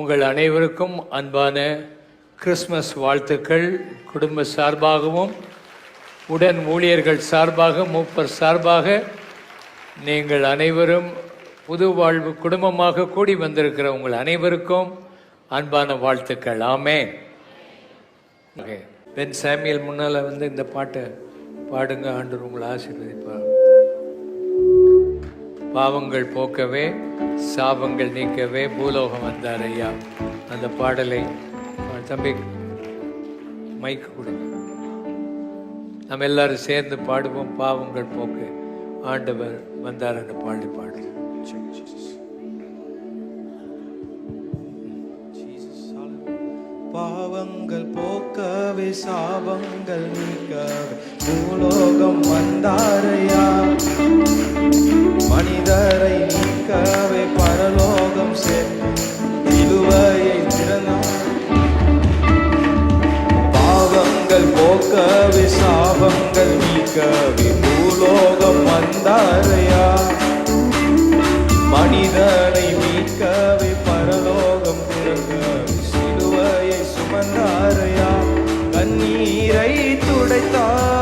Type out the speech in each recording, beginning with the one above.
உங்கள் அனைவருக்கும் அன்பான கிறிஸ்மஸ் வாழ்த்துக்கள். குடும்ப சார்பாகவும் உடன் ஊழியர்கள் சார்பாக மூப்பர் சார்பாக நீங்கள் அனைவரும் புது வாழ்வு குடும்பமாக கூடி வந்திருக்கிற உங்கள் அனைவருக்கும் அன்பான வாழ்த்துக்கள். ஆமே பென் சாமியல் முன்னால் வந்து இந்த பாட்டை பாடுங்க. ஆண்டு உங்களை ஆசீர்வதிப்பார். பாவங்கள் போக்கவே சாபங்கள் நீக்கவே பூலோகம் வந்தார் ஐயா. அந்த பாடலை தம்பி மைக்கு கொடுங்க நம்ம எல்லாரும் சேர்ந்து பாடுவோம் பாவங்கள் போக்க. ஆண்டவர் வந்தார் அந்த பாடி பாடு பாவங்கள் போக்கவே சாபங்கள் நீக்கவே. பூலோகம் வந்தாரையா? மனிதரை நீக்கவே பரலோகம் சேர்த்து சிலுவையை திறந்தார். பாவங்கள் போக்கவே சாபங்கள் நீக்கவே. பூலோகம் வந்தாரையா? மனிதனை துடைத்தார்.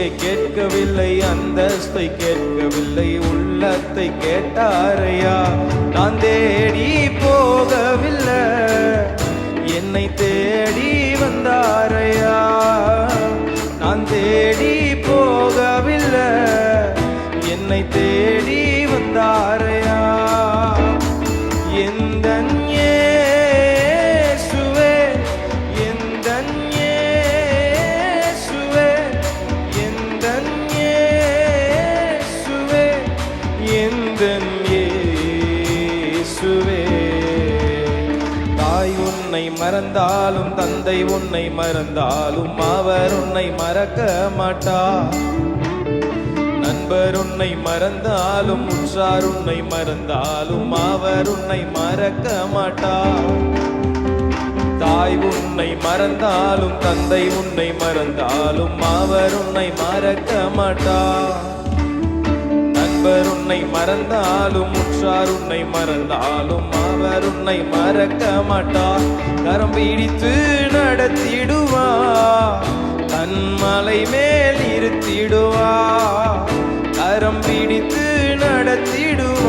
ஆஸ்தியை கேட்கவில்லை அந்தஸ்தை கேட்கவில்லை உள்ளத்தை கேட்டாரையா? நான் தேடி போகவில்லை என்னை தேடி வந்தாரையா? நான் தேடி போகவில்லை என்னை தேடி வந்தாரையா? எந்தன் இயேசுவே. தாய் உன்னை மறந்தாலும் தந்தை உன்னை மறந்தாலும் அவர் உன்னை மறக்க மாட்டார் நண்பர் உன்னை மறந்தாலும் உற்றார் உன்னை மறந்தாலும் அவர் உன்னை மறக்க மாட்டார் தாய் உன்னை மறந்தாலும் தந்தை உன்னை மறந்தாலும் அவர் உன்னை மறக்க மாட்டார் நண்பர் உன்னை மறந்தாலும் உற்றார் உன்னை மறந்தாலும் அவர் உன்னை மறக்க மாட்டார். கரம் பிடித்து நடத்திடுவா தன்மலை மேல் இருத்திடுவா கரம் பிடித்து நடத்திடுவா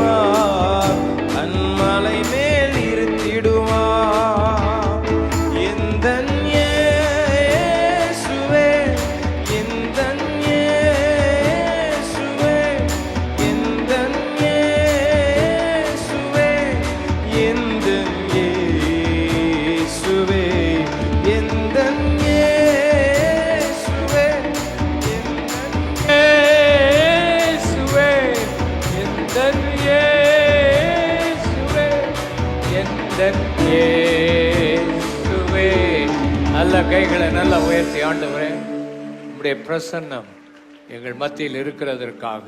நல்ல கைகளை நல்லா உயர்த்தி ஆண்டவரே. உடைய பிரசன்னம் எங்கள் மத்தியில் இருக்கிறதற்காக.